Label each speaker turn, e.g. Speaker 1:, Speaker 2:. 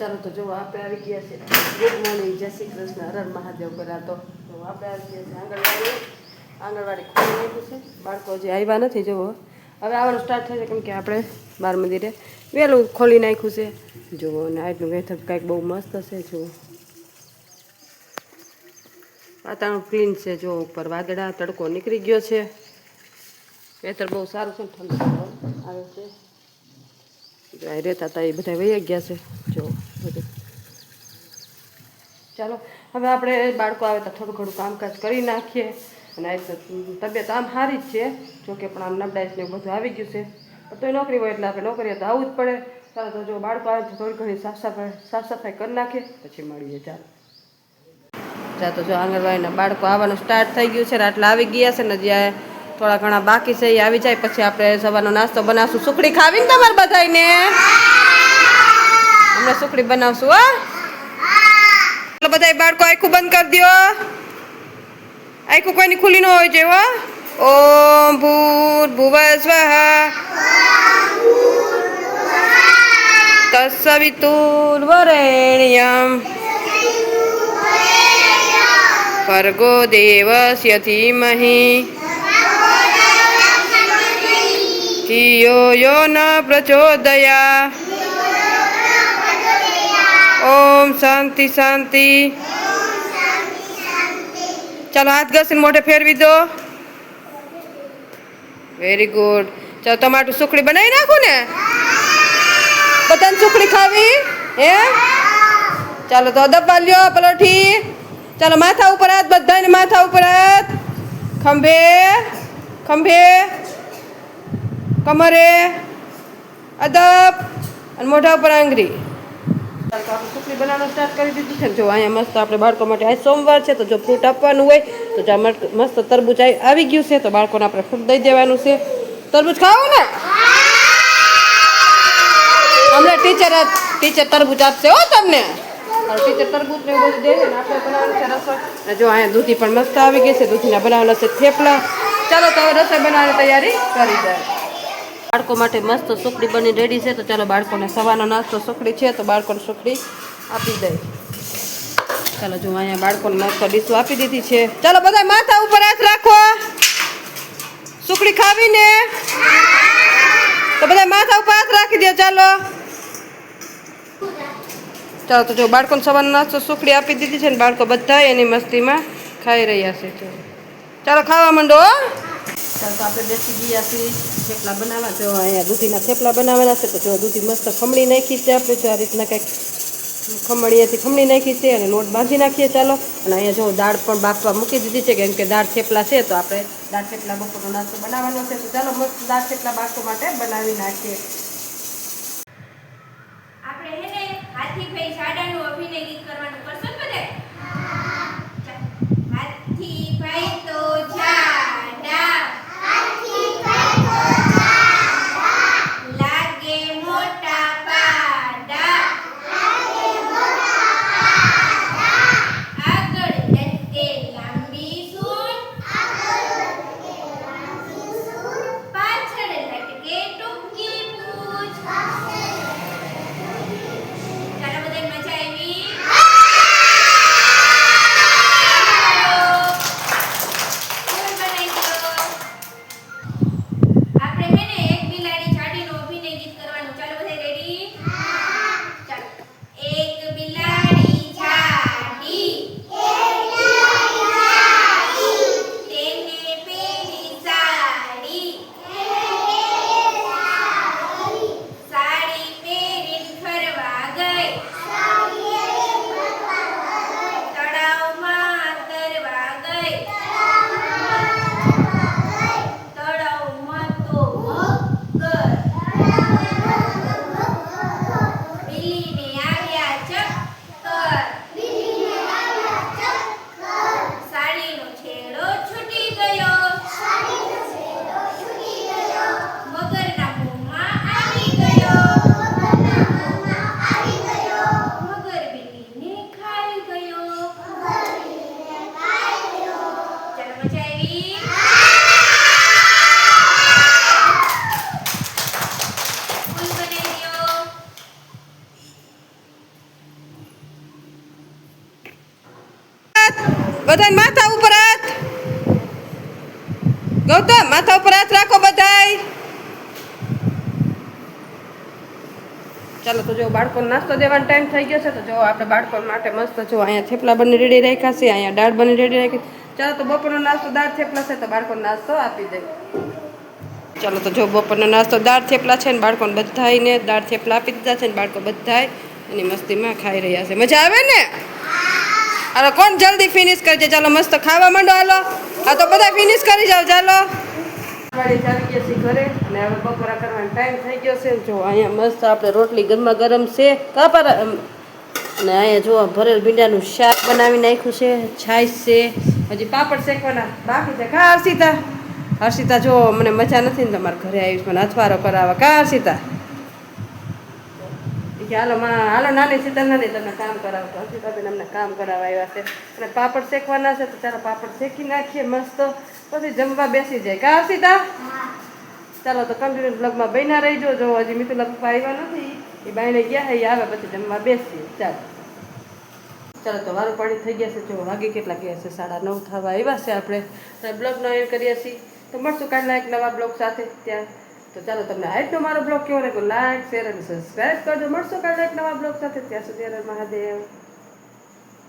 Speaker 1: ચાલો તો જો આપણે આવી ગયા છે ગુડ મોર્નિંગ. જય શ્રી કૃષ્ણ. હર મહાદેવ પહેલાં તો આપણે આવી ગયા છે આંગણવાડી. આંગણવાડી ખોલી નાખ્યું છે. બાળકો હજી આવ્યા નથી, જુઓ. હવે આવવાનું સ્ટાર્ટ થશે કેમ કે આપણે બાર મંદિરે વહેલું ખોલી નાખ્યું છે. જુઓ, અને આટલું વેધર કાંઈક બહુ મસ્ત છે, જુઓ. વાતાવરણ ક્લીન છે જો ઉપર વાદળા, તડકો નીકળી ગયો છે. વેધર બહુ સારું છે ઠંડુ આવે છે. રહેતા હતા એ બધા વહી ગયા છે જો બધું. ચાલો, હવે આપણે બાળકો આવે તો થોડું ઘણું કામકાજ કરી નાખીએ અને તબિયત આમ સારી જ છે જોકે પણ આમ નબળાઈશ ને બધું આવી ગયું છે. પણ તોય નોકરી હોય એટલે આપણે નોકરીએ તો આવવું જ પડે. ચાલો, તો જો બાળકો આવે તો થોડી ઘણી સાફ સફાઈ સાફ સફાઈ કરી નાખીએ, પછી મળીએ. ચાલો. ત્યાં તો જો આંગણવાડીના બાળકો આવવાનું સ્ટાર્ટ થઈ ગયું છે આટલા આવી ગયા છે ને જ્યાં થોડા ઘણા બાકી છે, એ આવી જાય, પછી આપણે સવારનો નાસ્તો બનાવશું. સુખડી ખાવી ને તમારે બધાને હમણાં સુખડી બનાવશું હો ચાલો બધા બાળકો આખું બંધ કરી દો આખું કોઈની ખુલ્લી ન હોય છે હો ઓમ ભૂત ભુવ સ્વાહા તત્સવિતુર્વરેણ્યમ ભર્ગો દેવસ્ય ધીમહિ ધિયો યો ન પ્રચોદયા ઓમ શાંતિ શાંતિ. ચાલો હાથ ઘસીને મોઢે ફેરવી દો. વેરી ગુડ ચાલો, ટમાટું સુખડી બનાવી નાખું ને? બધાને સુખડી ખાવી? હે? ચાલો, તો દબા લ્યો પલોઠી. ચાલો, માથા ઉપર હાથ, બધાને માથા ઉપર હાથ. ખંભે ખંભે. કમરે. અદબ. અને મોઢા ઉપર આંગળી. સુખડી બનાવવાનું સ્ટાર્ટ કરી દીધું છે. જો અહીંયા મસ્ત આપણે બાળકો માટે આજ સોમવાર છે, તો જો ફ્રૂટ આપવાનું હોય, તો જો મસ્ત તરબૂચ આવી ગયું છે, તો બાળકોને આપણે ફ્રૂટ દઈ દેવાનું છે. તરબૂચ ખાવું ને? હમણાં ટીચર ટીચર તરબૂચ આપશે હો તમને. ટીચર તરબૂચ દે આપણે બનાવવાનું જો અહીંયા દૂધી પણ મસ્ત આવી ગઈ છે, દૂધીના બનાવવાના છે થેપલા. ચાલો તો હવે રસોઈ બનાવવાની તૈયારી કરી જાય. બાળકો માટે મસ્ત સુખડી બની રેડી છે, તો ચાલો બાળકોને સવારનો નાસ્તો સુખડી છે, તો બાળકોને સુખડી આપી દઈ. ચાલો જો અહીંયા બાળકોને નાસ્તો ડીશું આપી દીધી છે. ચાલો બધા માથા ઉપર હાથ રાખો. સુખડી ખાવીને. તો બધા માથા ઉપર હાથ રાખી દો ચાલો. ચાલો, તો જો બાળકોને સવારનો નાસ્તો સુખડી આપી દીધી છે ને બાળકો બધા એની મસ્તીમાં ખાઈ રહ્યા છે. ચાલો ખાવા માંડો. ચાલો તો આપણે બેસી ગયા છીએ. થેપલા બનાવવા. જો અહીંયા દૂધીના થેપલા બનાવવાના છે, તો જો દૂધી મસ્ત ખમણી નાખી છે આપણે. જો આ રીતના કંઈક ખમણીએથી ખમણી નાખી છે અને લોટ બાંધી નાખીએ. ચાલો. અને અહીંયા જો દાળ પણ બાફવા મૂકી દીધી છે, કેમ કે દાળ થેપલા છે, તો આપણે દાળ થેપલા બપોરનો નાસ્તો બનાવવાનો છે. તો ચાલો મસ્ત દાળ થેપલા બાળકો માટે બનાવી નાખીએ.
Speaker 2: બધાને
Speaker 1: માથા ઉપર હાથ. ગૌતમ, માથા ઉપર હાથ રાખો બધાય. ચાલો, તો જો બાળકોને નાસ્તો દેવાનો ટાઈમ થઈ ગયો છે, તો જો આપણે બાળકો માટે મસ્ત જો અહીંયા થેપલા બની રેડી રાખ્યા છે, અહીંયા દાળ બની રેડી રાખી ચાલો, તો બપોરનો નાસ્તો દાળ થેપલા છે, તો બાળકોને નાસ્તો આપી દે. ચાલો, તો જો બપોરનો નાસ્તો દાળ થેપલા છે, ને બાળકોને બધાને દાળ થેપલા આપી દીધા છે, ને બાળકો બધાય એની મસ્તીમાં ખાઈ રહ્યા છે. મજા આવે ને? હાલો, કોણ જલ્દી ફિનિશ કરજે? ચાલો, મસ્ત ખાવા માંડો, હાલો. આ તો બધા ફિનિશ કરી જાઓ, ચાલો. ઘરે, અને હવે બપોરા કરવાનો ટાઈમ થઈ ગયો છે. જો, અહીંયા મસ્ત આપણે રોટલી ગરમા ગરમ છે. કાપર અને અહીંયા જો, ભરેલ ભીંડાનું શાક બનાવી નાખ્યું છે, છાશ છે. હજી પાપડ શેકવાના બાકી છે. કા હર્ષિતા? હર્ષિતા, જો, મને મજા નથી ને તમારા ઘરે આવીશ મને અથવારો કરાવવા. કા હર્ષિતા? કે હાલો, માં, હાલો, નાની સીતા નાની તમને કામ કરાવતો તો બેન અમને કામ કરાવવા આવ્યા છે. અને પાપડ શેકવાના છે તો ચાલો પાપડ શેકી નાખીએ મસ્ત. પછી જમવા બેસી જાય. કા હસીતા ચાલો તો કન્ટિન્યુ બ્લોગમાં બન્યા રહીજો. જો હજી મિતુલા પપ્પા આવ્યા નથી, એ બાઈને ગયા એ આવે પછી જમવા બેસીએ. ચાલો. ચાલો તો વારું પાણી થઈ ગયા છે. જો વાગે કેટલા ગયા છે? સાડા નવ થવા આવ્યા છે આપણે. બ્લોગનો એન્ડ કરીએ છીએ. તો મળશું કાલના એક નવા બ્લોગ સાથે. ત્યાં તો ચાલો તમને આજનો મારો બ્લોગ કેવો લાગ્યો? લાઈક, શેર અને સબસ્ક્રાઈબ કરજો. મળશો કાલે એક નવા બ્લોગ સાથે. ત્યાં સુધી મહાદેવ.